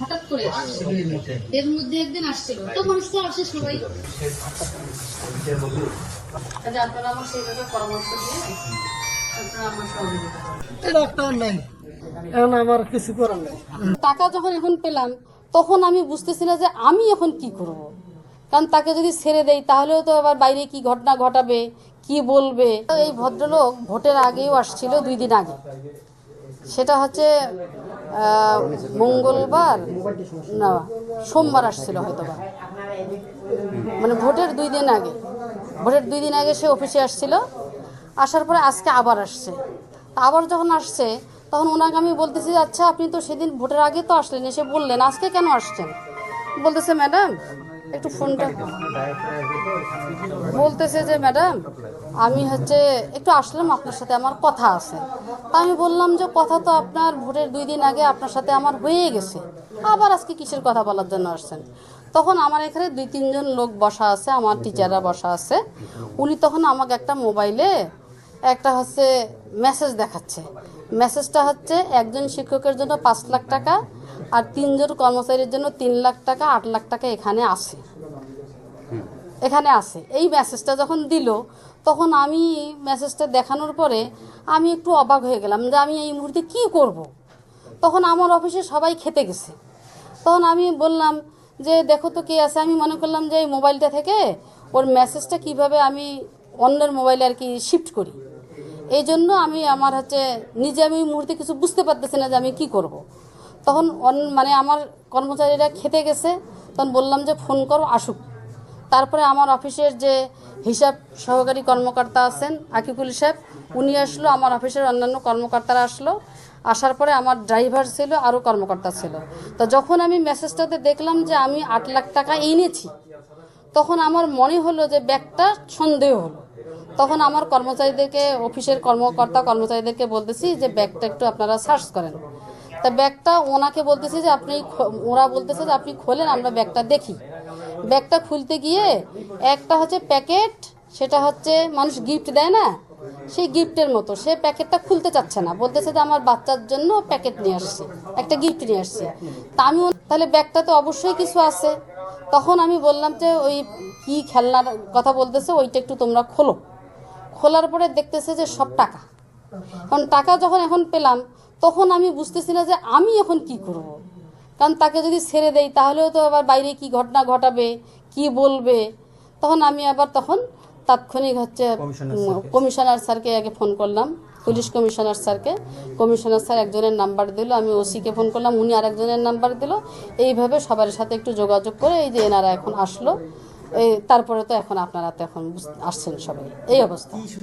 হঠাৎ করে এর মধ্যে একদিন আসছিল। তো মানুষ তো আসে সবাই। আপনারা আমার সেইভাবে পরামর্শ দিয়ে আপনারা আমার সহযোগিতা করুন। এটা এখন আমার কিছু করার নেই। টাকা যখন এখন পেলাম তখন আমি বুঝতেছি না যে আমি এখন কি করব। কারণ তাকে যদি ছেড়ে দেই তাহলেও তো আবার বাইরে কি ঘটনা ঘটাবে কি বলবে? এই ভদ্রলোক ভোটের আগেও আসছিল দুই দিন আগে। সেটা হচ্ছে মঙ্গলবার? না, সোমবার আসছিল হয়তো বা মানে ভোটের দুই দিন আগে। ভোটের দুই দিন আগে সে অফিসে আসছিল। আসার পরে আজকে আবার আসছে। তা আবার যখন আসছে, তখন ওনাকে আমি বলতেছি আচ্ছা আপনি তো সেদিন ভোটের আগে তো আসলেন। এসে বললেন, আজকে কেন আসছেন? বলতেছে, ম্যাডাম একটু ফোনটা বলতেছে যে, ম্যাডাম, আমি হচ্ছে একটু আসলাম আপনার সাথে, আমার কথা আছে। তা আমি বললাম যে, কথা তো আপনার ভোটের দুই দিন আগে আপনার সাথে আমার হয়ে গেছে। আবার আজকে কিসের কথা বলার জন্য আসছেন? তখন আমার এখানে দুই, তিনজন লোক বসা আছে, আমার টিচাররা বসা আছে। উনি তখন আমাকে একটা মোবাইলে একটা হচ্ছে মেসেজ দেখাচ্ছে। মেসেজটা হচ্ছে, একজন শিক্ষকের জন্য পাঁচ লাখ টাকা আর তিনজন কর্মচারীর জন্য তিন লাখ টাকা, আট লাখ টাকা এখানে আছে এখানে আছে এই মেসেজটা যখন দিল, তখন আমি মেসেজটা দেখানোর পরে আমি একটু অবাক হয়ে গেলাম যে আমি এই মুহূর্তে কি করব। তখন আমার অফিসে সবাই খেতে গেছে। তখন আমি বললাম যে, দেখো তো কে আছে? আমি মনে করলাম যে, এই মোবাইলটা থেকে ওর মেসেজটা কীভাবে আমি অন্যের মোবাইলে আর কি শিফট করি। এই জন্য আমি আমার হচ্ছে, নিজে আমি মুহূর্তে কিছু বুঝতে পারতেছি না যে আমি কি করব। তখন অন- মানে আমার কর্মচারীরা খেতে গেছে, তখন বললাম যে ফোন করো, আসুক। তারপরে আমার অফিসের যে হিসাব সহকারী কর্মকর্তা আছেন, আকিকুল সাহেব, উনি আসলো, আমার অফিসের অন্যান্য কর্মকর্তারা আসলো। আসার পরে আমার ড্রাইভার ছিল, আরও কর্মকর্তা ছিল। তো যখন আমি মেসেজটাতে দেখলাম যে আমি আট লাখ টাকা এনেছি তখন আমার মনে হলো যে ব্যাগটা সন্দেহ হলো। তখন আমার কর্মচারীদেরকে, অফিসের কর্মকর্তা কর্মচারীদেরকে বলতেছি যে ব্যাগটা একটু আপনারা সার্চ করেন। তা ব্যাগটা ওনাকে বলতেছে যে আপনি ওরা বলতেছে যে আপনি খোলেন, আমরা ব্যাগটা দেখি। ব্যাগটা খুলতে গিয়ে একটা হচ্ছে প্যাকেট, সেটা হচ্ছে মানুষ গিফট দেয় না, সেই গিফটের মতো। সে প্যাকেটটা খুলতে চাচ্ছে না। বলতেছে যে আমার বাচ্চার জন্য প্যাকেট নিয়ে আসছে, একটা গিফট নিয়ে আসছে। তা আমি তাহলে ব্যাগটা তো অবশ্যই কিছু আছে। তখন আমি বললাম যে ওই কি খেলনার কথা বলতেছে, ওইটা একটু তোমরা খোলো। খোলার পরে দেখতেছে যে সব টাকা। কারণ টাকা যখন এখন পেলাম তখন আমি বুঝতেছি না যে আমি এখন কি করব। কারণ তাকে যদি ছেড়ে দেই তাহলেও তো আবার বাইরে কি ঘটনা ঘটাবে কি বলবে? তখন আমি আবার তখন তাৎক্ষণিক হচ্ছে কমিশনার স্যারকে। আগে ফোন করলাম। পুলিশ কমিশনার স্যারকে। কমিশনার স্যার একজনের নাম্বার দিল আমি ওসিকে ফোন করলাম উনি আরেকজনের নাম্বার দিল। এইভাবে সবার সাথে একটু যোগাযোগ করে এই যে এনারা এখন আসলো। এই তারপরে তো এখন আপনারা তো এখন আসছেন সবাই। এই অবস্থা।